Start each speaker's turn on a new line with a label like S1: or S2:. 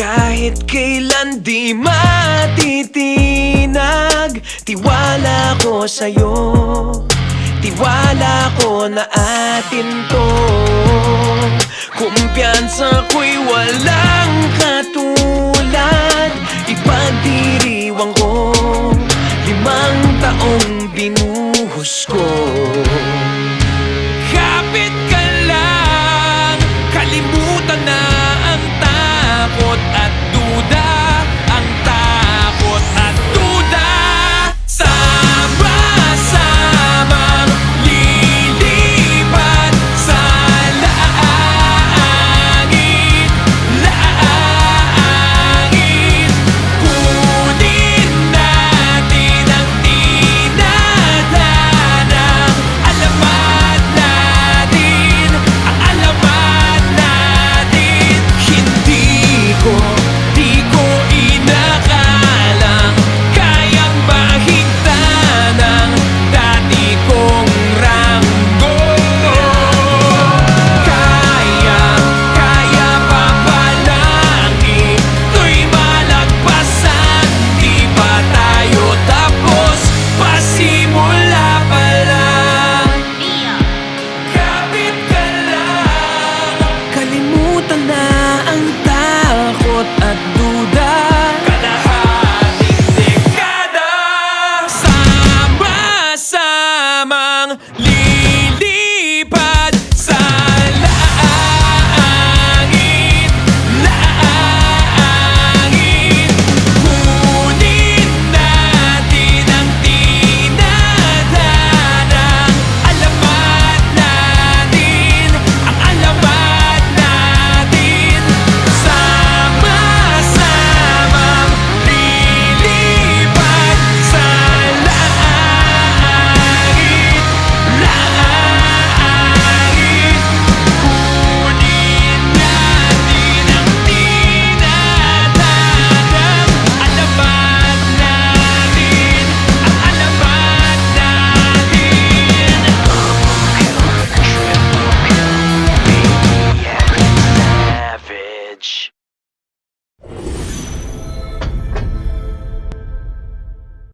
S1: Kahit kailan di matitinag Tiwala ko sa'yo. Tiwala ko na atin to. Kumpiyansa ko'y walang katulad Ipagdiriwang ko. Limang taong binuhos ko.